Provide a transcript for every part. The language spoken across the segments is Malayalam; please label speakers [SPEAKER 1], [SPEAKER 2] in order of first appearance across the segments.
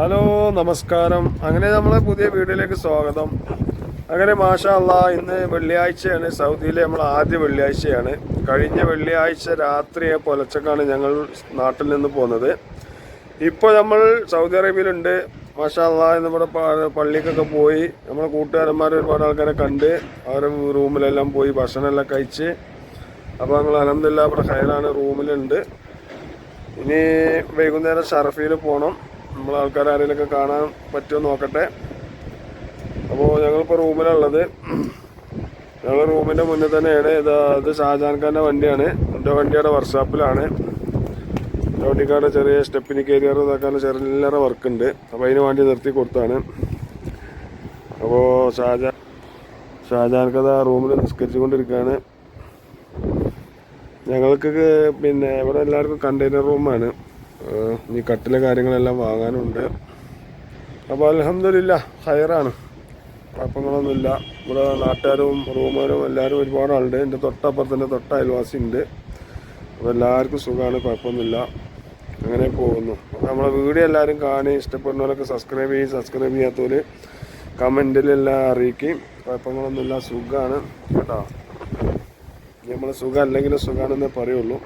[SPEAKER 1] ഹലോ നമസ്കാരം. അങ്ങനെ നമ്മളെ പുതിയ വീഡിയോയിലേക്ക് സ്വാഗതം. അങ്ങനെ മാഷാല്ല ഇന്ന് വെള്ളിയാഴ്ചയാണ്. സൗദിയിലെ നമ്മൾ ആദ്യ വെള്ളിയാഴ്ചയാണ്. കഴിഞ്ഞ വെള്ളിയാഴ്ച രാത്രിയെ പുലച്ചക്കാണ് ഞങ്ങൾ നാട്ടിൽ നിന്ന് പോകുന്നത് ഇപ്പോൾ നമ്മൾ സൗദി അറേബ്യയിലുണ്ട്. മാഷാല്ല നമ്മുടെ പള്ളിക്കൊക്കെ പോയി നമ്മുടെ കൂട്ടുകാരന്മാർ ഒരുപാട് ആൾക്കാരെ കണ്ട് അവരുടെ റൂമിലെല്ലാം പോയി ഭക്ഷണമെല്ലാം കഴിച്ച്. അപ്പോൾ ഞങ്ങൾ അലഹമില്ല ഇവിടെ റൂമിലുണ്ട്. ഇനി വൈകുന്നേരം ഷറഫിയിൽ പോകണം നമ്മൾ ആൾക്കാർ ആരെങ്കിലുമൊക്കെ കാണാൻ പറ്റുമോ നോക്കട്ടെ. അപ്പോൾ ഞങ്ങളിപ്പോൾ റൂമിലുള്ളത്. ഞങ്ങൾ റൂമിന്റെ മുന്നിൽ തന്നെയാണ്. ഇത് ഇത് ഷാജാൻ ഖാന്റെ വണ്ടിയാണ് എന്റെ വണ്ടിയുടെ വർക്ക്ഷോപ്പിലാണ്. വണ്ടിക്കാരുടെ ചെറിയ സ്റ്റെപ്പിന് കയറിയർ ഇതാക്കാൻ ചെറിയ വർക്ക് ഉണ്ട്. അപ്പോൾ അതിന് വേണ്ടി നിർത്തി കൊടുത്താണ്. അപ്പോൾ ഷാജാൻ ഷാജാൻ കഥ റൂമിൽ നിസ്കരിച്ചുകൊണ്ടിരിക്കുകയാണ് ഞങ്ങൾക്ക് പിന്നെ ഇവിടെ എല്ലാവർക്കും കണ്ടെയ്നർ റൂമാണ് ഈ കട്ടിലെ കാര്യങ്ങളെല്ലാം വാങ്ങാനുണ്ട്. അപ്പോൾ അലഹമില്ല ഹയറാണ് കുഴപ്പങ്ങളൊന്നുമില്ല. ഇവിടെ നാട്ടുകാരും റൂമുകാരും എല്ലാവരും ഒരുപാട് ആളുണ്ട് എന്റെ തൊട്ടപ്പുറത്ത് തന്നെ തൊട്ട അയൽവാസി ഉണ്ട് അപ്പോൾ എല്ലാവർക്കും സുഖമാണ് കുഴപ്പമൊന്നുമില്ല. അങ്ങനെ പോകുന്നു. നമ്മളെ വീഡിയോ എല്ലാവരും കാണി ഇഷ്ടപ്പെടുന്നവരൊക്കെ സബ്സ്ക്രൈബ് ചെയ്യും സബ്സ്ക്രൈബ് ചെയ്യാത്തവർ കമന്റിലെല്ലാം അറിയിക്കും. കുഴപ്പങ്ങളൊന്നുമില്ല സുഖമാണ് കേട്ടോ. നമ്മൾ സുഖം അല്ലെങ്കിൽ സുഖമാണെന്നേ പറയുള്ളൂ.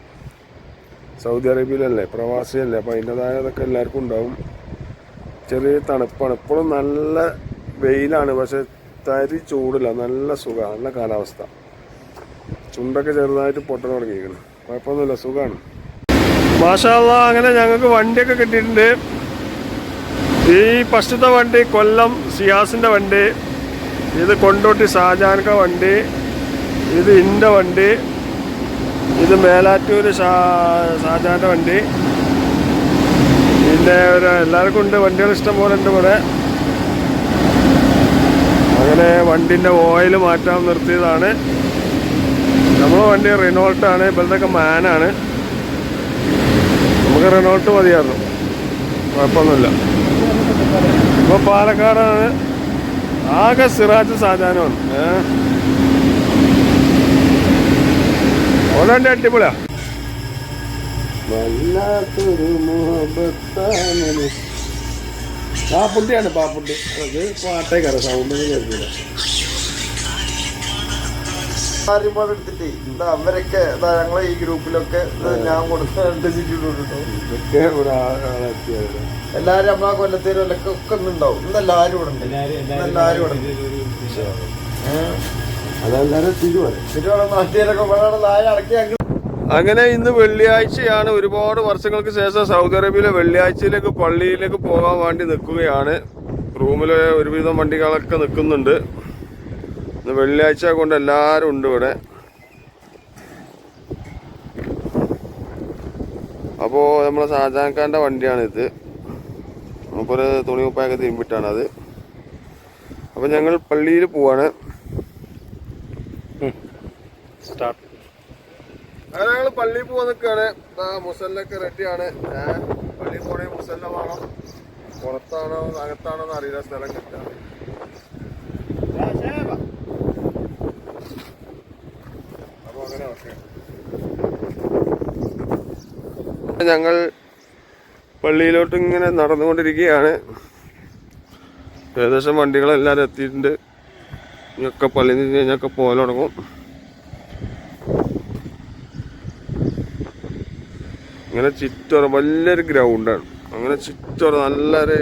[SPEAKER 1] സൗദി അറേബ്യയിലല്ലേ പ്രവാസിയല്ലേ അപ്പോൾ അതിന്റെതായതൊക്കെ എല്ലാവർക്കും ഉണ്ടാവും. ചെറിയ തണുപ്പാണ്. ഇപ്പോഴും നല്ല വെയിലാണ് പക്ഷെ തരി ചൂടില്ല നല്ല സുഖമാണ് നല്ല കാലാവസ്ഥ. ചുണ്ടൊക്കെ ചെറുതായിട്ട് പൊട്ടൻ തുടങ്ങിയിരിക്കണം കുഴപ്പമൊന്നുമില്ല സുഖമാണ് മാഷാല്ല അങ്ങനെ ഞങ്ങൾക്ക് വണ്ടിയൊക്കെ കിട്ടിയിട്ടുണ്ട്. ഈ ഫസ്റ്റത്തെ വണ്ടി കൊല്ലം സിയാസിന്റെ വണ്ടി. ഇത് കൊണ്ടോട്ടി ഷാജാൻക വണ്ടി. ഇത് ഇന്റെ വണ്ടി. ഇത് മേലാറ്റൂർ സാധാരണ വണ്ടി. പിന്നെ ഒരു എല്ലാവർക്കും ഉണ്ട് വണ്ടികൾ ഇഷ്ടം പോലെ ഉണ്ട് ഇവിടെ. അങ്ങനെ വണ്ടിന്റെ ഓയിൽ മാറ്റാൻ നിർത്തിയതാണ്. നമ്മളെ വണ്ടി റിനോൾട്ടാണ് ഇപ്പോഴത്തൊക്കെ മാനാണ് നമുക്ക് റിനോൾട്ട് മതിയായിരുന്നു. കുഴപ്പമൊന്നുമില്ല. ഇപ്പോൾ പാലക്കാടാണ്. ആകെ സിറാജ് സാധാരണമാണ് ഏഹ് ഓലാണ്ട് അടിപൊളിയാ. വല്ലാത്തൊരു മുഹബത്താണ് പാപ്പുട്ടിയാണ് പാപ്പുട്ടി അത് പാട്ടേക്കാര സൗണ്ട് കേൾക്കില്ല
[SPEAKER 2] ആര്യന്മാർ എടുത്തിട്ട് എന്താ അവരൊക്കെ ഇതാ ഞങ്ങളെ ഈ ഗ്രൂപ്പിലൊക്കെ ഞാൻ
[SPEAKER 1] ഇതൊക്കെ
[SPEAKER 2] എല്ലാരും നമ്മളാ ഒക്കെ ഉണ്ടാവും ഇന്ന് എല്ലാരും ഇവിടെ ഉണ്ട്. ഇന്ന് എല്ലാരും ഇവിടെ ഉണ്ട്. തിരുവോണം
[SPEAKER 1] അങ്ങനെ ഇന്ന് വെള്ളിയാഴ്ചയാണ് ഒരുപാട് വർഷങ്ങൾക്ക് ശേഷം സൗദി അറേബ്യയിലെ വെള്ളിയാഴ്ചയിലേക്ക് പള്ളിയിലേക്ക് പോകാൻ വേണ്ടി നിൽക്കുകയാണ്. റൂമിലെ ഒരുവിധം വണ്ടികളൊക്കെ നിൽക്കുന്നുണ്ട്. ഇന്ന് വെള്ളിയാഴ്ച കൊണ്ട് എല്ലാവരും ഉണ്ട് ഇവിടെ. അപ്പോൾ നമ്മളെ ഷാജാൻഖാന്റെ വണ്ടിയാണിത്. നമുക്കൊരു തുണി കുപ്പായൊക്കെ തിരുമ്പിട്ടാണത്. അത് അപ്പോൾ ഞങ്ങൾ പള്ളിയിൽ പോവാണ്.
[SPEAKER 3] സ്റ്റാർട്ട്
[SPEAKER 1] അങ്ങനെ ഞങ്ങൾ പള്ളിയിൽ പോകാൻ നിൽക്കുകയാണ് മുസല്ലൊക്കെ റെഡിയാണ്. പള്ളിയിൽ പോകണേ മുസല്ല വേണം. പുറത്താണോ അകത്താണോ എന്ന് അറിയില്ല. സ്ഥലം കിട്ടാൻ അപ്പോൾ അങ്ങനെ ഞങ്ങൾ പള്ളിയിലോട്ട് ഇങ്ങനെ നടന്നുകൊണ്ടിരിക്കുകയാണ്. ഏകദേശം വണ്ടികളെല്ലാവരും എത്തിയിട്ടുണ്ട്. ഇനിയൊക്കെ പള്ളിയിൽ നിന്ന് കഴിഞ്ഞൊക്കെ പോലെ തുടങ്ങും. ഇങ്ങനെ ചുറ്റോറ വലിയൊരു ഗ്രൗണ്ടാണ് അങ്ങനെ ചുറ്റോറ നല്ലൊരു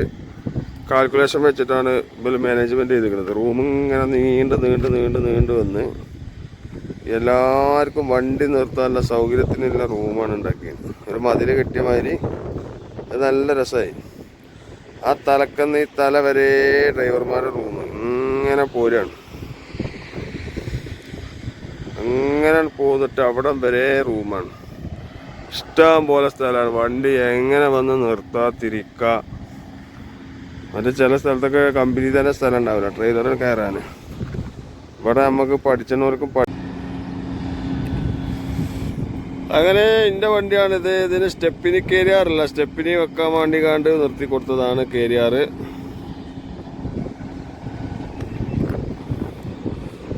[SPEAKER 1] കാൽക്കുലേഷൻ വെച്ചിട്ടാണ് ഇവർ മാനേജ്മെന്റ് ചെയ്തിരിക്കുന്നത്. റൂം ഇങ്ങനെ നീണ്ട് നീണ്ട് നീണ്ട് നീണ്ട് വന്ന് എല്ലാവർക്കും വണ്ടി നിർത്താനുള്ള സൗകര്യത്തിനുള്ള റൂമാണ് ഉണ്ടാക്കിയത്. ഒരു മതിൽ കെട്ടിയ മാതിരി അത് നല്ല രസമായി. ആ തലക്കന്ന് ഈ തല വരെ ഡ്രൈവർമാരുടെ റൂം ഇങ്ങനെ പോരാണ്. അങ്ങനെ പോന്നിട്ട് അവിടം വരെ റൂമാണ്. ഇഷ്ടം പോലെ സ്ഥലമാണ്. വണ്ടി എങ്ങനെ വന്ന് നിർത്താതിരിക്ക. മറ്റേ ചില സ്ഥലത്തൊക്കെ കമ്പനി തന്നെ സ്ഥലം ഉണ്ടാവില്ല. ട്രെയിലറിൽ കയറാൻ ഇവിടെ നമുക്ക് പഠിച്ചവർക്കും പഠി അങ്ങനെ എന്റെ വണ്ടിയാണിത്. ഇതിന് സ്റ്റെപ്പിന് കയറിയാറില്ല. സ്റ്റെപ്പിന് വെക്കാൻ വേണ്ടി കണ്ട് നിർത്തി കൊടുത്തതാണ് കയറിയാറ്.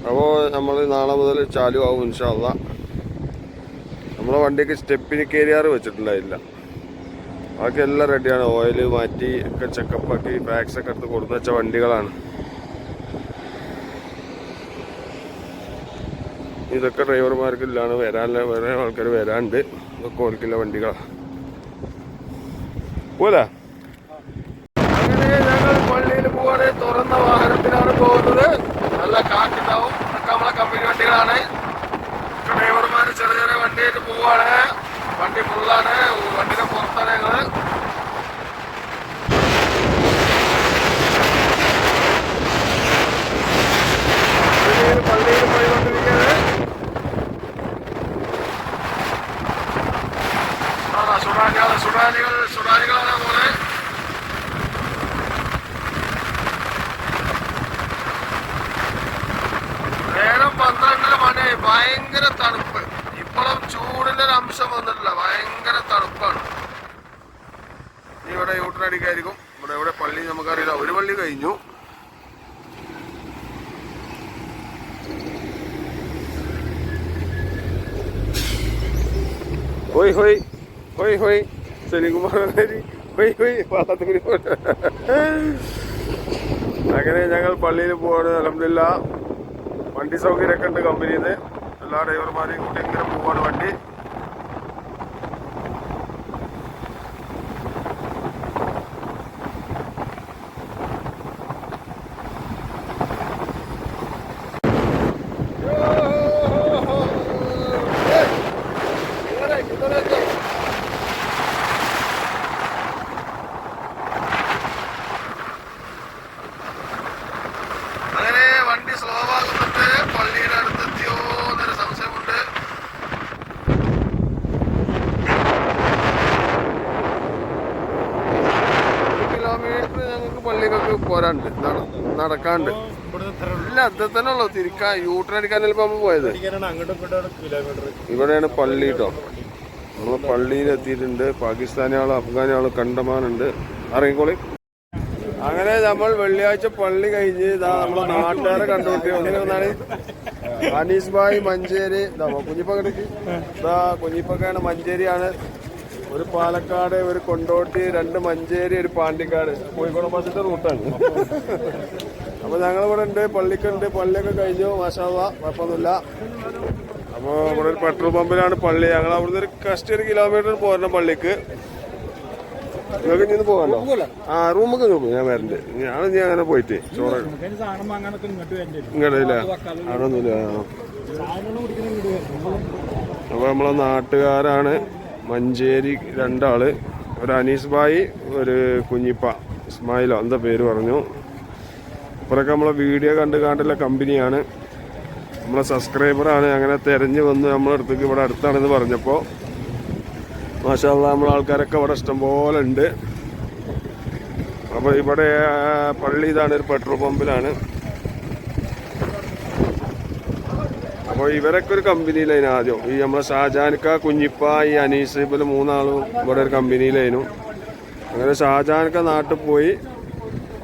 [SPEAKER 1] അപ്പോൾ നമ്മൾ നാളെ മുതൽ ചാലു ആവും ഇൻഷാല്ല നമ്മളെ വണ്ടിക്ക് സ്റ്റെപ്പിന് കയറിയാറ് വെച്ചിട്ടുണ്ടായില്ല. ബാക്കി എല്ലാം റെഡിയാണ്. ഓയിൽ മാറ്റി ഒക്കെ ചെക്കപ്പ് ആക്കി. ബാഗ്സ് ഒക്കെ എടുത്ത് കൊടുത്തു വെച്ച വണ്ടികളാണ്. ഇതൊക്കെ ഡ്രൈവർമാർക്ക് ഇല്ലാണ്. വരാനുള്ള വേറെ ആൾക്കാർ വരാണ്ട്. ഇതൊക്കെ ഓർക്കില്ല വണ്ടികളാണ് പോലെ അങ്ങനെ ഞങ്ങൾ പള്ളിയിൽ പോകാതെ തുറന്ന വാഹനത്തിലാണ് പോകുന്നത്. കാറ്റുണ്ടാവും ഒക്കെ നമ്മളെ കമ്പനി വണ്ടികളാണ് ഡ്രൈവർമാർ ചെറിയ ചെറിയ വണ്ടിയായിട്ട് പോവാണ് വണ്ടി ഫുള്ളാണ് വണ്ടിയുടെ പുറത്താണ് ഞങ്ങൾ പള്ളിയിൽ പള്ളിയിൽ പോയിക്കൊണ്ടിരിക്കുകയാണ് ആ, സുഡാനികൾ സുഡാനികൾ സുഡാനികളാണ് പോലെ ഭയങ്കര തണുപ്പ്. ഇപ്പോഴും ചൂടിന്റെ ഒരു അംശം വന്നിട്ടില്ല. ഭയങ്കര തണുപ്പാണ്. ഇവിടെ യൂട്ടറടിക്കായിരിക്കും ഇവിടെ ഇവിടെ പള്ളി നമുക്കറിയില്ല. ഒരു പള്ളി കഴിഞ്ഞു. ഹോയ് ഹോയ്. ഹോയ് ഹോയ്. ശനികുമാർ ഹോയ് ഹോയ്. പാളത്തുകുരി അങ്ങനെ ഞങ്ങൾ പള്ളിയിൽ പോവാണ്. അലഹമില്ല വണ്ടി സൗകര്യമൊക്കെ ഉണ്ട് കമ്പനിയിൽ നിന്ന് എല്ലാ ഡ്രൈവർമാരെയും കൂട്ടി ഇങ്ങനെ പോവാണ് വണ്ടി അങ്ങനെ വണ്ടി സ്ലോ ആകുന്നുണ്ട് പള്ളിയുടെ അടുത്തെത്തിയോ എന്നൊരു സംശയമുണ്ട് ഒരു കിലോമീറ്റർ ഞങ്ങൾക്ക് പള്ളിക്കൊക്കെ പോരാണ്ട് നട- നടക്കാണ്ട് ഇല്ല അത് തന്നെ ഉള്ളു. തിരിക്കാൻ യൂട്ടർ അടിക്കാനല്ല ഇപ്പൊ നമ്മൾ പോയത്?
[SPEAKER 2] കിലോമീറ്റർ
[SPEAKER 1] ഇവിടെയാണ് പള്ളി കേട്ടോ നമ്മൾ പള്ളിയിൽ എത്തിയിട്ടുണ്ട്. പാകിസ്ഥാനി ആളും അഫ്ഗാനി ആളും കണ്ടമാനുണ്ട്. അറിയിക്കോളി അങ്ങനെ നമ്മൾ വെള്ളിയാഴ്ച പള്ളി കഴിഞ്ഞ് ഇതാ നമ്മളെ നാട്ടുകാരെ കണ്ടുപിട്ടി അങ്ങനെ ഒന്നാണ് അനീസ് ഭായ് മഞ്ചേരി ഇതാ കുഞ്ഞിപ്പക്കടക്ക് ഇതാ കുഞ്ഞിപ്പക്കാണ് മഞ്ചേരിയാണ്. ഒരു പാലക്കാട് ഒരു കൊണ്ടോട്ടി രണ്ട് മഞ്ചേരി ഒരു പാണ്ടിക്കാട്. കോഴിക്കോട് ബസ്സിന്റെ റൂട്ടാണ് അപ്പൊ ഞങ്ങൾ ഇവിടെ ഉണ്ട് പള്ളിക്കുണ്ട് പള്ളിയൊക്കെ കഴിഞ്ഞു മാഷാവ കുഴപ്പമൊന്നുമില്ല. അപ്പോൾ ഇവിടെ ഒരു പെട്രോൾ പമ്പിലാണ് പള്ളി. ഞങ്ങൾ അവിടുന്ന് ഒരു കസ്റ്റ് ഒരു കിലോമീറ്റർ പോരണം പള്ളിക്ക്. നിങ്ങൾക്ക് ഇനി ആ റൂമൊക്കെ നോക്കും ഞാൻ വരണ്ട്. ഞാൻ ഇനി അങ്ങനെ പോയിട്ട് ചോറ്
[SPEAKER 2] ഇങ്ങോട്ട് ഇങ്ങോട്ട് വരും
[SPEAKER 1] അപ്പോൾ നമ്മളെ നാട്ടുകാരാണ്. മഞ്ചേരി രണ്ടാൾ. ഒരു അനീസ് ബായി ഒരു കുഞ്ഞിപ്പ. ഇസ്മായിലോ എന്താ പേര് പറഞ്ഞു? ഇവരൊക്കെ നമ്മളെ വീഡിയോ കണ്ട് കാണ്ടുള്ള കമ്പനിയാണ്. നമ്മളെ സബ്സ്ക്രൈബറാണ്. അങ്ങനെ തിരഞ്ഞു വന്ന് നമ്മളെ അടുത്തേക്ക് ഇവിടെ അടുത്താണെന്ന് പറഞ്ഞപ്പോൾ മാഷാള്ള നമ്മളെ ആൾക്കാരൊക്കെ ഇവിടെ ഇഷ്ടംപോലെ ഉണ്ട്. അപ്പോൾ ഇവിടെ പള്ളി ഇതാണ് ഒരു പെട്രോൾ പമ്പിലാണ്. അപ്പോൾ ഇവരൊക്കെ ഒരു കമ്പനിയിലായിരുന്നു ആദ്യം. ഈ നമ്മളെ ഷാജാൻക്ക കുഞ്ഞിപ്പ ഈ അനീസ് ഇപ്പോൾ മൂന്നാളും ഇവിടെ ഒരു കമ്പനിയിലായിരുന്നു അങ്ങനെ ഷാജാൻക്ക നാട്ടിൽ പോയി.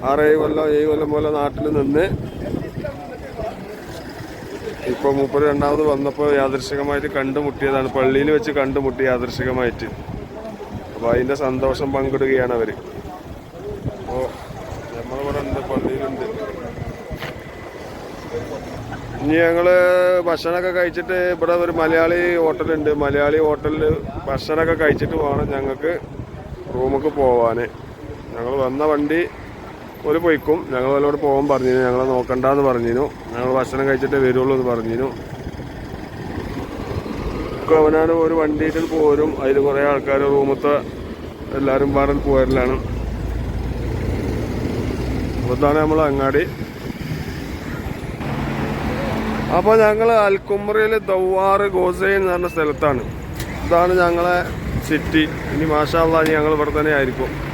[SPEAKER 1] ആറേഴ് കൊല്ലം ഏഴ് കൊല്ലം പോലെ നാട്ടിൽ നിന്ന് ഇപ്പൊ മുപ്പത് രണ്ടാമത് വന്നപ്പോൾ യാദൃശികമായിട്ട് കണ്ടുമുട്ടിയതാണ്. പള്ളിയിൽ വെച്ച് കണ്ടുമുട്ടി യാദൃശികമായിട്ട്. അപ്പോൾ അതിന്റെ സന്തോഷം പങ്കിടുകയാണ് അവർ അപ്പോൾ നമ്മളിവിടെ ഉണ്ട് പള്ളിയിലുണ്ട്. ഇനി ഞങ്ങൾ ഭക്ഷണമൊക്കെ കഴിച്ചിട്ട് ഇവിടെ ഒരു മലയാളി ഹോട്ടലുണ്ട്. മലയാളി ഹോട്ടലിൽ ഭക്ഷണമൊക്കെ കഴിച്ചിട്ട് വേണം ഞങ്ങൾക്ക് റൂമൊക്കെ പോവാന്. ഞങ്ങൾ വന്ന വണ്ടി ഒരു പൊയ്ക്കും. ഞങ്ങൾ വല്ലവിടെ പോകാൻ പറഞ്ഞിരുന്നു. ഞങ്ങളെ നോക്കണ്ടെന്ന് പറഞ്ഞിരുന്നു. ഞങ്ങൾ ഭക്ഷണം കഴിച്ചിട്ടേ വരുള്ളൂ എന്ന് പറഞ്ഞിരുന്നു. അവനാണ് ഒരു വണ്ടിയിട്ട് പോരും. അതിൽ കുറേ ആൾക്കാർ റൂമത്തെ എല്ലാവരും പാടൽ പോരലാണ്. അതാണ് നമ്മൾ അങ്ങാടി. അപ്പോൾ ഞങ്ങൾ അൽക്കുമറിയിൽ ദൗവാറ് ഗോസൈൻ എന്ന് പറഞ്ഞ സ്ഥലത്താണ്. അതാണ് ഞങ്ങളെ സിറ്റി ഇനി മാഷാള്ള ഞങ്ങൾ ഇവിടെ തന്നെ ആയിരിക്കും.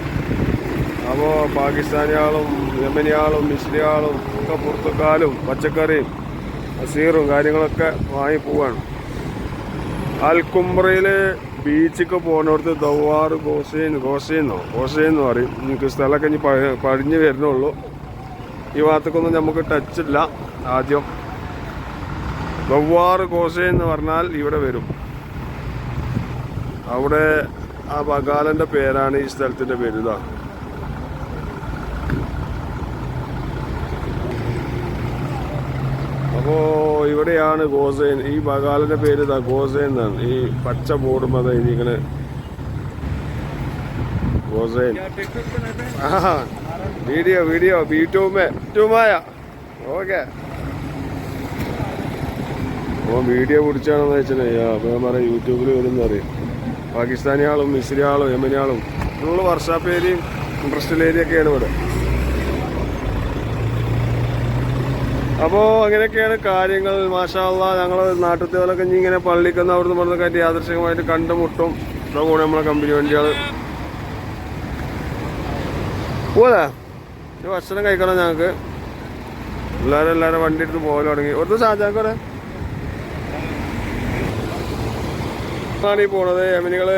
[SPEAKER 1] അപ്പോൾ പാകിസ്ഥാനിയാളും യമനിയാളും മിശ്രിയാളും ഒക്കെ പുറത്തുക്കാലും പച്ചക്കറിയും അസീറും കാര്യങ്ങളൊക്കെ വാങ്ങി പോവാണ്. അൽക്കുമ്രയിൽ ബീച്ചൊക്കെ പോകുന്നിടത്ത് ദവാർ ഗോസൈൻ ഗോസൈന്നോ ഗോസൈന്ന് പറയും. എനിക്ക് സ്ഥലമൊക്കെ ഇനി പഴ- പഴിഞ്ഞ് വരുന്നുള്ളൂ. ഈ ഭാഗത്തേക്കൊന്നും നമുക്ക് ടച്ച് ഇല്ല ആദ്യം. ദവാർ ഗോസൈൻ എന്ന് പറഞ്ഞാൽ ഇവിടെ വരും. അവിടെ ആ ബഗാലന്റെ പേരാണ് ഈ സ്ഥലത്തിന്റെ പേര് ഇതാ അപ്പോ ഇവിടെയാണ് ഗോസേൻ. ഈ ബഗാലിന്റെ പേര് ഇതാ ഗോസൈൻ എന്നാണ്. ഈ പച്ച ബോർഡും അതാ ഗോസേൻ. ആ വീഡിയോ വീഡിയോ. ബീറ്റുമേ ബീറ്റുമായ ഓക്കെ. ഓ വീഡിയോ പിടിച്ചാണെന്ന് വെച്ചാൽ അപ്പോൾ പറയാം യൂട്യൂബിൽ വരുന്ന അറിയാം. പാകിസ്ഥാനി ആളും മിശ്രി ആളും യമനി ആളും ഫുള്ള് വർഷാപ്പ് ഏരിയയും ഇൻട്രസ്റ്റൽ ഏരിയ ഒക്കെയാണ് ഇവിടെ. അപ്പോൾ അങ്ങനെയൊക്കെയാണ് കാര്യങ്ങൾ. മാഷാള്ള ഞങ്ങൾ നാട്ടിലൊക്കെ ഇനി ഇങ്ങനെ പള്ളിക്കുന്ന അവിടുന്ന് പറഞ്ഞ കാര്യം യാദർശികമായിട്ട് കണ്ടുമുട്ടും. ഇവിടെ കൂടെ നമ്മളെ കമ്പനി വണ്ടികൾ പോലെ ഒരു ഭക്ഷണം കഴിക്കണം ഞങ്ങൾക്ക് എല്ലാവരും എല്ലാവരും വണ്ടി എടുത്ത് പോകാൻ തുടങ്ങി. ഒരു ഷാജാക്കോടെ ആണ് ഈ പോണത്. യമിനികൾ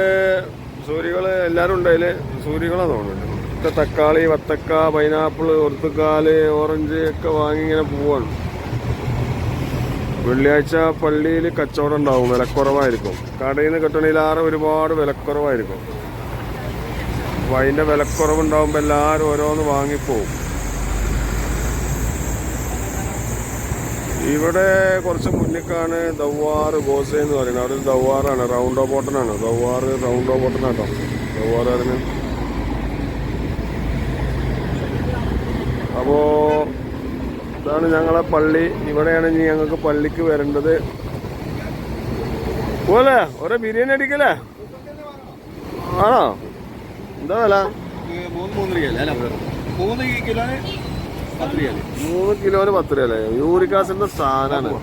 [SPEAKER 1] സൂര്യകൾ എല്ലാരും ഉണ്ട് അതിൽ. സൂര്യകളാന്ന് തോന്നുന്നുണ്ട്. ഒക്കെ തക്കാളി വത്തക്ക പൈനാപ്പിൾ ഒറുത്തുക്കാൽ ഓറഞ്ച് ഒക്കെ വാങ്ങി ഇങ്ങനെ പോവാണ്. വെള്ളിയാഴ്ച പള്ളിയിൽ കച്ചവടം ഉണ്ടാവും വിലക്കുറവായിരിക്കും. കടയിൽ നിന്ന് കിട്ടണതിലാറ് ഒരുപാട് വിലക്കുറവായിരിക്കും. അപ്പം അതിന്റെ വിലക്കുറവുണ്ടാകുമ്പോൾ എല്ലാവരും ഓരോന്ന് വാങ്ങിപ്പോവും. ഇവിടെ കുറച്ച് മുന്നിക്കാണ് ദവ്വാർ ഗോസ എന്ന് പറയുന്നത്. അവിടെ ദവ്വാറാണ് റൗണ്ട് ഓഫ് ഓപ്പോട്ടനാണ് റൗണ്ടോ റൗണ്ട് ഓപ്പോട്ടനാട്ടോ ദവാർ അതിന് അപ്പോ ഇതാണ് ഞങ്ങളെ പള്ളി. ഇവിടെയാണ് ഇനി ഞങ്ങൾക്ക് പള്ളിക്ക് വരേണ്ടത്. പോലെ ഒരേ ബിരിയാണി അടിക്കല്ലേ? ആണോ? എന്താ വില?
[SPEAKER 2] മൂന്ന് കിലോന് പത്ത് കിലോ
[SPEAKER 1] മൂന്ന് കിലോന് പത്ത് രൂപ അല്ലേ? യൂറിക് ആസിഡിന്റെ സാധനമാണ്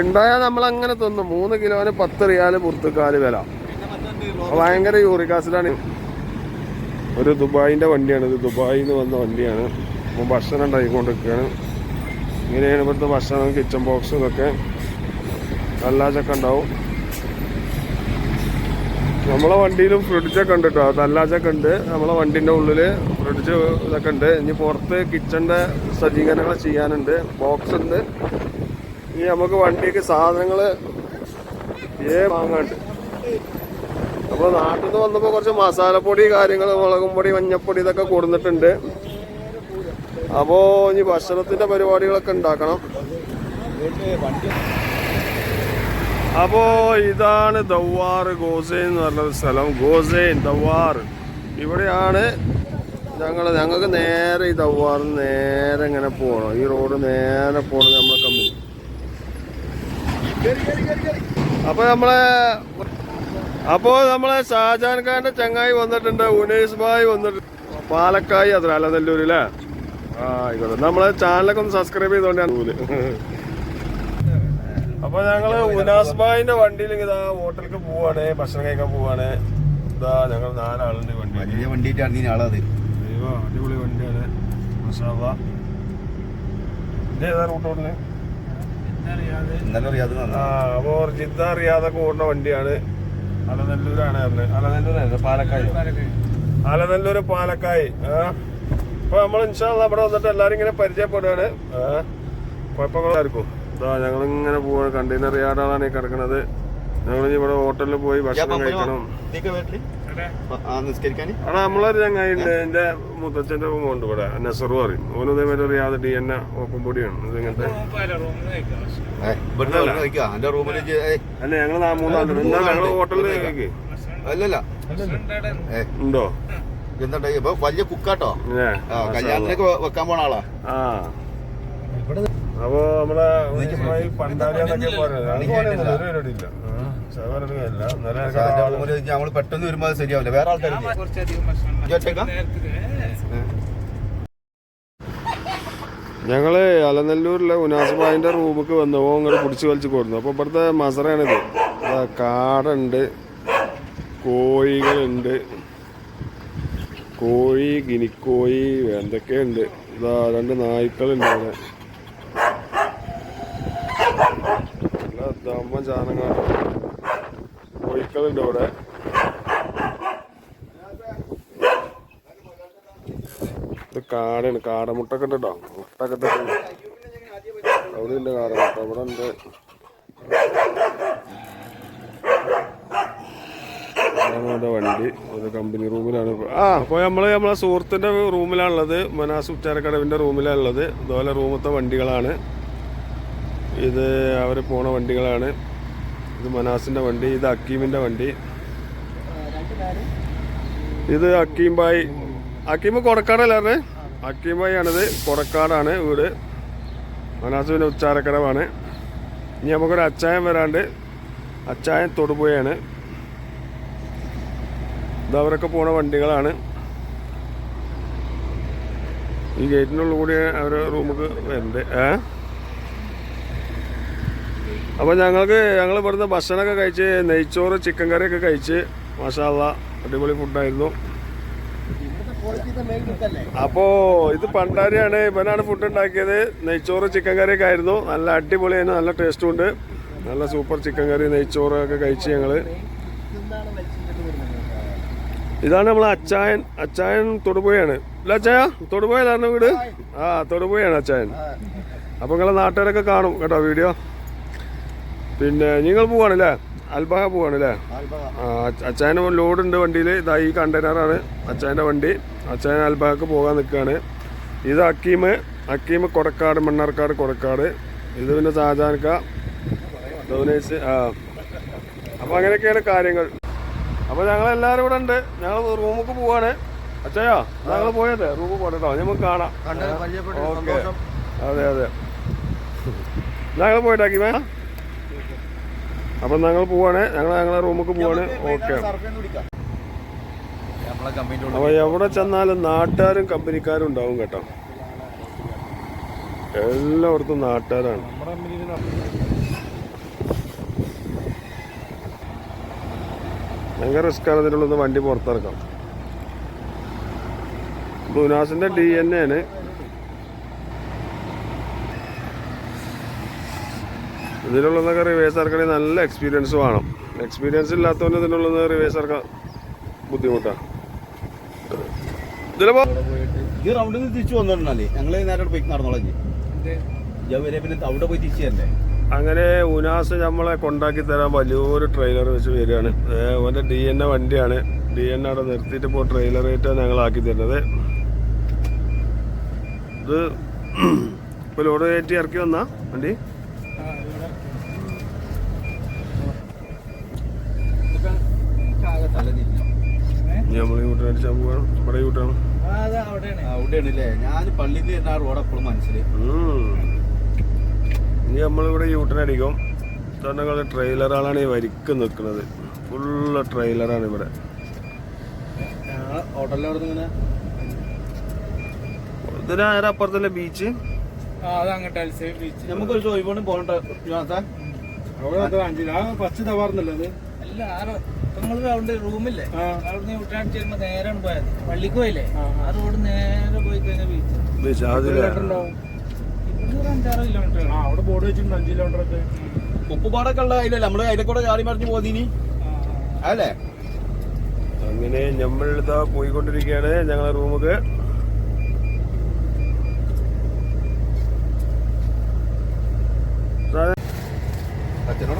[SPEAKER 1] ഉണ്ടായാൽ നമ്മൾ അങ്ങനെ തന്നു. മൂന്ന് കിലോന് പത്ത് റിയാൽ പുറത്തുക്കാൽ വില. ഭയങ്കര യൂറിക് ആസിഡാണ് ഒരു ദുബായിന്റെ വണ്ടിയാണ്. ഇത് ദുബായിൽ നിന്ന് വന്ന വണ്ടിയാണ്. അപ്പോൾ ഭക്ഷണം ഉണ്ടാക്കിക്കൊണ്ടിരിക്കുകയാണ്. ഇങ്ങനെയാണ് ഇവിടുത്തെ ഭക്ഷണം കിച്ചൺ ബോക്സും ഇതൊക്കെ. കല്ലാച്ചൊക്കെ ഉണ്ടാവും. നമ്മളെ വണ്ടിയിലും ഫ്രിഡ്ജൊക്കെ ഉണ്ട് കേട്ടോ തല്ലാച്ചൊക്കെ ഉണ്ട്. നമ്മളെ വണ്ടിന്റെ ഉള്ളിൽ ഫ്രിഡ്ജ് ഇതൊക്കെ ഉണ്ട്. ഇനി പുറത്ത് കിച്ചണിന്റെ സജ്ജീകരണങ്ങൾ ചെയ്യാനുണ്ട്. ബോക്സ് ഉണ്ട്. ഇനി നമുക്ക് വണ്ടിക്ക് സാധനങ്ങൾ ഏ വാങ്ങാണ്ട് അപ്പൊ നാട്ടിൽ നിന്ന് വന്നപ്പോ കുറച്ച് മസാലപ്പൊടി കാര്യങ്ങൾ മുളകും പൊടി മഞ്ഞപ്പൊടി ഇതൊക്കെ കൊടുത്തിട്ടുണ്ട് അപ്പോ ഇനി ഭക്ഷണത്തിന്റെ പരിപാടികളൊക്കെ ഉണ്ടാക്കണം. അപ്പോ ഇതാണ് ദവാർ ഗോസൈൻ എന്ന് പറഞ്ഞ സ്ഥലം. ഗോസൈൻ ദവാർ ഇവിടെയാണ് ഞങ്ങൾ ഞങ്ങൾക്ക് നേരെ ഈ ദവാറിന് നേരെ ഇങ്ങനെ പോകണം ഈ റോഡ് നേരെ പോകണം നമ്മളെ കമ്പനി. അപ്പൊ നമ്മളെ അപ്പോ നമ്മളെ ഷാജാൻ ഖാന്റെ ചങ്ങായി വന്നിട്ടുണ്ട് ഉനേഷ് ഭായ് വന്നിട്ടുണ്ട് പാലക്കായി അത്ര അല്ല നെല്ലൂര് അല്ലേ ആയിക്കോട്ടെ. നമ്മളെ ചാനലൊക്കെ ഒന്ന് സബ്സ്ക്രൈബ് ചെയ്തോണ്ടാണ് അപ്പൊ ഞങ്ങൾ ഉനാസ് ഭായിന്റെ വണ്ടിയിൽ ഇതാ ഹോട്ടലിലേക്ക് പോവാണ് ഭക്ഷണം കഴിക്കാൻ പോവാണ്. ഇതാ ഞങ്ങൾ നാലാളുണ്ട് വണ്ടി
[SPEAKER 2] വലിയ ആളത്
[SPEAKER 1] അടിപൊളി വണ്ടിയാണ്. ഏതാ റൂട്ട് ഓടുന്നത് അപ്പോ ജിദ്ദ റിയാദൊക്കെ ഓടുന്ന വണ്ടിയാണ്. അലനല്ലൂരാണ് പറഞ്ഞത് അലനല്ലൂര് പാലക്കായ് അപ്പൊ നമ്മൾ ഇൻഷാല്ല അവിടെ വന്നിട്ട് എല്ലാരും ഇങ്ങനെ പരിചയപ്പെടുകയാണ് കുഴപ്പങ്ങളായിരിക്കും. ഇതാ ഞങ്ങൾ ഇങ്ങനെ പോവാണ്. കണ്ടെയ്നർ യാർഡാണ് ഈ കിടക്കുന്നത് ഞങ്ങൾ ഇവിടെ ഹോട്ടലിൽ പോയി ഭക്ഷണം കഴിക്കണം. അവിടെ നമ്മളൊരു ചങ്ങായിണ്ട്. എന്റെ മുത്തച്ഛന്റെ ഉണ്ട് ഇവിടെ. നെസറു പറയും. ഓനും ഇതേമാതിരി അറിയാതെ ഡി എൻ ഓപ്പൺ പൊടിയാണ്. ഇത് ഇങ്ങനത്തെ
[SPEAKER 2] ഇവിടുന്ന് വന്ന് കഴിക്കാം? എന്റെ റൂമിൽ
[SPEAKER 1] അല്ല ഞങ്ങൾ മൂന്നാളുണ്ട് ഞങ്ങൾ ഹോട്ടലിൽ
[SPEAKER 2] അല്ലല്ല.
[SPEAKER 1] ഉണ്ടോ?
[SPEAKER 2] എന്താ ഇപ്പൊ വലിയ കുക്കാട്ടോ. കല്യാണത്തിനൊക്കെ വെക്കാൻ പോണ ആളാ.
[SPEAKER 1] ആ. അപ്പൊ നമ്മളെ ഉസ്മായിൽ പണ്ടാരിയാന്നൊക്കെ പറയുന്നത് അത് പോലെയൊന്നുമില്ല, ഒരു പരിപാടിയില്ല.
[SPEAKER 2] നമ്മൾ പെട്ടെന്ന് വരുമ്പോ അത് ശരിയാവില്ല. വേറെ ആൾക്കാരില്ലേ
[SPEAKER 1] ഞങ്ങൾ അലനല്ലൂരിലെ ഉനാസ്ബായിന്റെ റൂമിക്ക് വന്നു. ഓ പിടിച്ചു പിടിച്ച് വലിച്ചു കൊടുന്നു അപ്പൊ ഇവിടുത്തെ മസറയാണിത് ഇതാ കാടുണ്ട് കോഴികളുണ്ട് കോഴി ഗിനിക്കോഴി എന്തൊക്കെയുണ്ട്. ഇതാ രണ്ട് നായ്ക്കളുണ്ട് അവിടെ. നല്ല ദമ്മ ചാനങ്ങാണ് കോഴിക്കളുണ്ട് ഇവിടെ. ഇത് കാടാണ് കാടമുട്ടൊക്കെ ഉണ്ട് കേട്ടോ മുട്ടൊക്കെ തന്നെ അവിടെ ഉണ്ട് കാടമുട്ട. ഇവിടെ ഉണ്ട്. വണ്ടി. ഒരു കമ്പനി റൂമിലാണ് ആ അപ്പോൾ നമ്മൾ നമ്മളെ സുഹൃത്തിന്റെ റൂമിലാണുള്ളത്. മനാസ് ഉച്ചാരക്കടവിന്റെ റൂമിലാണുള്ളത്. ഇതുപോലെ റൂമത്തെ വണ്ടികളാണ്. ഇത് അവർ പോണ വണ്ടികളാണ്. ഇത് മനാസിന്റെ വണ്ടി ഇത് അക്കീമിന്റെ വണ്ടി. ഇത് അക്കീംബായി. അക്കീമ് അക്കീം കൊടക്കാടല്ലേ? അക്കീംബായി ആണിത് കൊടക്കാടാണ് വീട്. മനാസ് പിന്നെ ഉച്ചാരക്കടവാണ് ഇനി നമുക്കൊരു അച്ചായം വരാണ്ട്. അച്ചായം തൊടുപുഴയാണ്. ഇത് അവരൊക്കെ പോണ വണ്ടികളാണ്. ഈ ഗേറ്റിനുള്ളിൽ കൂടി അവരെ റൂമിൽ വരുന്നുണ്ട് ഏ? അപ്പോൾ ഞങ്ങൾക്ക് ഞങ്ങൾ ഇവിടുന്ന് ഭക്ഷണമൊക്കെ കഴിച്ച് നെയ്ച്ചോറ് ചിക്കൻ കറിയൊക്കെ കഴിച്ച് മസാല അടിപൊളി ഫുഡായിരുന്നു. അപ്പോൾ ഇത് പണ്ടാരിയാണ് ഇവനാണ് ഫുഡ് ഉണ്ടാക്കിയത്. നെയ്ച്ചോറ് ചിക്കൻ കറിയൊക്കെ ആയിരുന്നു. നല്ല അടിപൊളിയായിരുന്നു നല്ല ടേസ്റ്റും ഉണ്ട്. നല്ല സൂപ്പർ ചിക്കൻ കറി നെയ്ച്ചോറ് ഒക്കെ കഴിച്ച് ഞങ്ങൾ ഇതാണ് നമ്മളെ അച്ചായൻ. അച്ചായൻ തൊടുപുഴയാണ്. അല്ല അച്ചായ തൊടുപുഴയിലാണ് വീട് ആ തൊടുപുഴയാണ് അച്ചായൻ. അപ്പോൾ നിങ്ങളെ നാട്ടുകാരൊക്കെ കാണും കേട്ടോ വീഡിയോ. പിന്നെ നിങ്ങൾ പോവാണല്ലേ? അൽബഹ പോവാണല്ലേ? അച്ചായന് ലോഡ് ഉണ്ട് വണ്ടിയിൽ ഇതാ ഈ കണ്ടെയ്നറാണ് അച്ചായന്റെ വണ്ടി. അച്ചായൻ അൽബഹക്ക് പോകാൻ നിൽക്കുകയാണ് ഇത് അക്കീമ് അക്കീമ് കൊടക്കാട് മണ്ണാർക്കാട് കൊടക്കാട്. ഇത് പിന്നെ ഷാജാൻക്ക ഡോനേഴ്സ് ആ. അപ്പോൾ അങ്ങനെയൊക്കെയാണ് കാര്യങ്ങൾ. അപ്പോൾ ഞങ്ങൾ എല്ലാവരും ഇവിടെ ഉണ്ട്. ഞങ്ങൾ റൂമിലേക്ക് പോവാണ്. അച്ചയോ ഞങ്ങൾ പോയതേ റൂമിൽ പോകട്ടോ നമുക്ക് കാണാം. ഓക്കെ. അതെ അതെ. ഞങ്ങൾ പോയിട്ടാക്കി വേ അപ്പം ഞങ്ങൾ പോവാണ്. ഞങ്ങൾ ഞങ്ങളെ റൂമിലേക്ക് പോവാണ്. ഓക്കെ
[SPEAKER 2] അപ്പൊ
[SPEAKER 1] അപ്പോൾ എവിടെ ചെന്നാലും നാട്ടുകാരും കമ്പനിക്കാരും ഉണ്ടാവും കേട്ടോ. എല്ലായിടത്തും നാട്ടുകാരാണ്. ഭയങ്കര റിസ്ക്കാണ് ഇതിനുള്ളത് വണ്ടി പുറത്തിറക്കാം. ബുനാസിന്റെ ഡി എൻ എ ആണ്. ഇതിനുള്ളതൊക്കെ റിവേഴ്സ് ഇറക്കണമെങ്കിൽ നല്ല എക്സ്പീരിയൻസ് വേണം. എക്സ്പീരിയൻസ് ഇല്ലാത്തവന് ഇതിനുള്ളത് റിവേഴ്സ് ഇറക്കാൻ ബുദ്ധിമുട്ടാണ്
[SPEAKER 3] ഈ റൗണ്ടിൽ നിന്ന് തിരിച്ചു വന്നിട്ടുണ്ടല്ലേ ഞങ്ങൾ നേരെ പോയി നടന്നോളാം പിന്നെ അവിടെ പോയി തിരിച്ചു
[SPEAKER 1] അങ്ങനെ ഉനാസ് നമ്മളെ കൊണ്ടാക്കി തരാൻ വലിയൊരു ട്രെയിലർ വെച്ച് വരികയാണ്. ഓന്റെ ഡി എൻ എ വണ്ടിയാണ്. ഡി എൻ അവിടെ നിർത്തിയിട്ട് ഇപ്പോൾ ട്രെയിലറായിട്ടാണ് ഞങ്ങൾ ആക്കി തരുന്നത്. ഇത് ഇപ്പോൾ ലോഡ് കയറ്റി ഇറക്കി വന്നാ വണ്ടി
[SPEAKER 3] തല തിരിഞ്ഞു
[SPEAKER 1] ഇനി നമ്മൾ യൂട്ടേൺ അടിച്ചാൽ പോവാണ്
[SPEAKER 3] അവിടെയാണല്ലേ? ഞാൻ പള്ളിയിൽ നിന്ന് ആ റോഡ് അപ്പോഴും മനസ്സിൽ
[SPEAKER 1] ഇനി നമ്മളിവിടെ യൂട്ടേൺ അടിക്കും. ഇതുകൊണ്ടങ്ങൾ ട്രെയിലറാണ് ഈ വരിക്ക് നിൽക്കുന്നത്. ഫുള്ള് ട്രെയിലറാണ് ഇവിടെ. ഇതിന് നേരെ അപ്പുറത്തല്ലേ ബീച്ച്
[SPEAKER 3] നമുക്കൊരു ചോയ്പോണ്ട് പോകണ്ട പച്ച
[SPEAKER 4] ഫസ്റ്റ് തവാർന്നല്ലോ അത്?
[SPEAKER 5] അല്ല ആറ് നിങ്ങൾ അവിടെ റൂമില്ലേ അവിടെ വിട്ടാണിച്ച് വരുമ്പോ നേരാണ് പോയത് പള്ളിക്ക് പോയില്ലേ? ആ റോഡ് നേരെ പോയി കഴിഞ്ഞാൽ ബീച്ച് ഇവിടെ അഞ്ചാറ് കിലോമീറ്റർ
[SPEAKER 4] ആ അവിടെ ബോർഡ് വെച്ചിട്ടുണ്ട് അഞ്ച് കിലോമീറ്റർ ഒക്കെ
[SPEAKER 3] ഉപ്പുപാടൊക്കെ ഉള്ള അതിലല്ലേ നമ്മൾ അതിലെ കൂടെ ചാടി മറിഞ്ഞ് പോതീനി അല്ലേ
[SPEAKER 1] അങ്ങനെ നമ്മളിതാ പോയിക്കൊണ്ടിരിക്കുകയാണ് ഞങ്ങളെ റൂമുക്ക്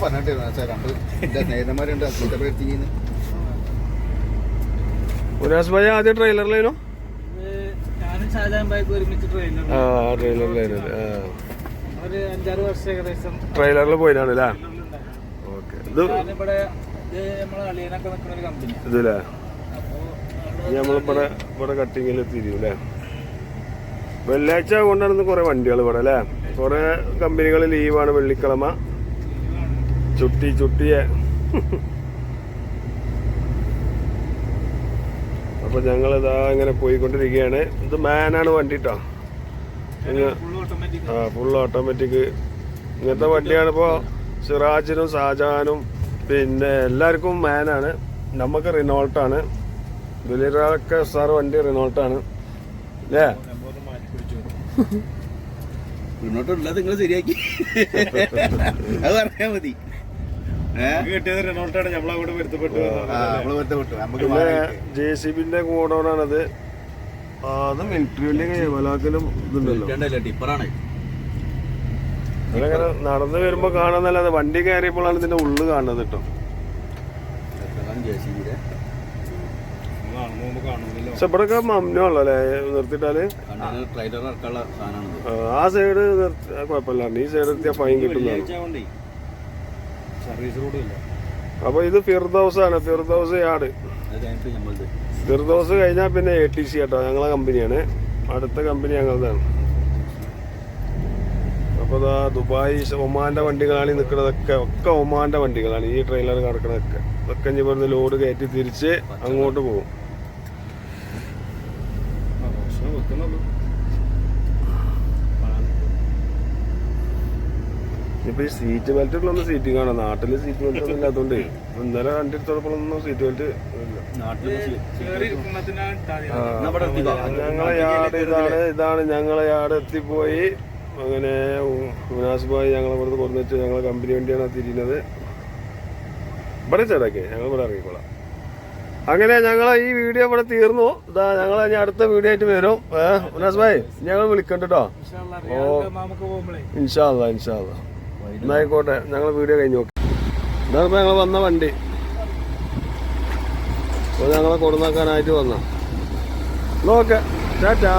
[SPEAKER 3] പറഞ്ഞിട്ടായിരുന്നു രണ്ട് എന്റെ സ്നേഹിതന്മാരുണ്ട് കുറ്റപ്പെടുത്തിന്ന്
[SPEAKER 1] ഉനാസ് ഭായി ആദ്യം ട്രെയിലറിലായിരുന്നു
[SPEAKER 5] ഞാനും ഷാജാൻ ബാഗ് ഒരുമിച്ച് ട്രെയിനിൽ
[SPEAKER 1] ആ ട്രെയിലറിലായിരുന്നു ആ.
[SPEAKER 5] ഒരു അഞ്ചാറ് വർഷം ഏകദേശം
[SPEAKER 1] ട്രെയിലറിൽ പോയിട്ടാണ് അല്ലേ ഓക്കെ. ഇത്
[SPEAKER 5] അളിയനൊക്കെ നിൽക്കുന്ന ഒരു
[SPEAKER 1] ഇതില്ലേ നമ്മളിവിടെ ഇവിടെ കട്ടിങ്ങിൽ തിരിയും അല്ലേ വെള്ളിയാഴ്ച കൊണ്ടാണ് കുറെ വണ്ടികൾ ഇവിടെ അല്ലേ കുറെ കമ്പനികൾ ലീവാണ് വെള്ളിക്കിഴമ ചുട്ടി ചുട്ടിയെ. അപ്പൊ ഞങ്ങൾ ഇതാ ഇങ്ങനെ പോയിക്കൊണ്ടിരിക്കുകയാണ്. ഇത് മാനാണ് വണ്ടി കേട്ടോ ആ ഫുൾ ഓട്ടോമാറ്റിക് ഇങ്ങനത്തെ വണ്ടിയാണ് ഇപ്പോൾ സിറാജിനും ഷാജാനും പിന്നെ എല്ലാവർക്കും മാനാണ്. നമുക്ക് റിനോൾട്ടാണ്. ദുലിറൊക്കെ സാർ വണ്ടി റിനോൾട്ടാണ്. അല്ലേ
[SPEAKER 3] മുന്നോട്ടുള്ളത് നിങ്ങൾ ശരിയാക്കി. അത് പറഞ്ഞാ മതി.
[SPEAKER 1] പിന്നെ ജെ സി ബിന്റെ കൂടോണാണത് ആ അത് മിലിറ്ററി വണ്ടി വലാക്കലും ഇതുണ്ടല്ലോ. അതങ്ങനെ നടന്നു വരുമ്പോ കാണാന്നല്ലാതെ വണ്ടി കയറിയപ്പോഴാണ് ഇതിന്റെ ഉള്ളു കാണുന്നത് കേട്ടോ.
[SPEAKER 3] നിർത്തിട്ടാൽ
[SPEAKER 1] പക്ഷെ ഇവിടെയൊക്കെ മമ്നുള്ളൂ അല്ലേ?
[SPEAKER 3] സാധനമാണ്
[SPEAKER 1] ആ, ആ സൈഡ് കുഴപ്പമില്ല. ഈ സൈഡ് എത്തിയാൽ ഫൈൻ കിട്ടുന്നതാണ്.
[SPEAKER 4] സർവീസ് റോഡും ഇല്ല
[SPEAKER 1] അപ്പൊ ഇത് ഫിർദോസ് ആണ് ഫിർദോസ് യാർഡ്. ഫിർദോസ് കഴിഞ്ഞാൽ പിന്നെ എ ടി സി കേട്ടോ ഞങ്ങളെ കമ്പനിയാണ്. അടുത്ത കമ്പനി ഞങ്ങളതാണ്. അപ്പോൾ ഇതാ ദുബായ് ഒമാന്റെ വണ്ടികളാണ് ഈ നിൽക്കുന്നതൊക്കെ ഒക്കെ ഒമാന്റെ വണ്ടികളാണ് ഈ ട്രെയിലർ കിടക്കുന്നതൊക്കെ ഇതൊക്കെ ഇനി ഇവിടുന്ന് ലോഡ് കയറ്റി തിരിച്ച് അങ്ങോട്ട് പോകും
[SPEAKER 4] ഭക്ഷണം വെക്കുന്നുള്ളൂ
[SPEAKER 1] ഇപ്പൊ ഈ സീറ്റ് ബെൽറ്റ് ഉള്ള സീറ്റ് കാണാം. നാട്ടിൽ സീറ്റ് ബെൽറ്റ് ഒന്നും ഇല്ലാത്തതുകൊണ്ട് ഇന്നലെ കണ്ടിടത്തോളൊന്നും സീറ്റ് ബെൽറ്റ് ഞങ്ങളെ യാട് ഇതാണ് ഇതാണ്. ഞങ്ങളെ യാട് എത്തിപ്പോയി. അങ്ങനെ മുനാസ് ഭായി ഞങ്ങളെ ഇവിടുന്ന് കൊണ്ടുവച്ച് ഞങ്ങളെ കമ്പനി വണ്ടിയാണ് തിരിയുന്നത് ഇവിടെ ചേട്ടാക്കെ ഞങ്ങൾ ഇവിടെ ഇറങ്ങിക്കോളാം. അങ്ങനെ ഞങ്ങളെ ഈ വീഡിയോ ഇവിടെ തീർന്നു. ഇതാ ഞങ്ങൾ ഇനി അടുത്ത വീഡിയോ ആയിട്ട് വരും. ഏഹ് മുനാസ് ഭായി ഞങ്ങൾ വിളിക്കണ്ട കേട്ടോ
[SPEAKER 5] പോകുമ്പോഴേ
[SPEAKER 1] ഇൻഷാല്ല ഇൻഷാല്ല എന്നായിക്കോട്ടെ ഞങ്ങൾ വീഡിയോ കഴിഞ്ഞ് നോക്കി. ഇതാണ് ഞങ്ങൾ വന്ന വണ്ടി. അപ്പോൾ ഞങ്ങളെ കൊടുന്നാക്കാനായിട്ട് വന്ന ഓക്കെ ടാറ്റാ.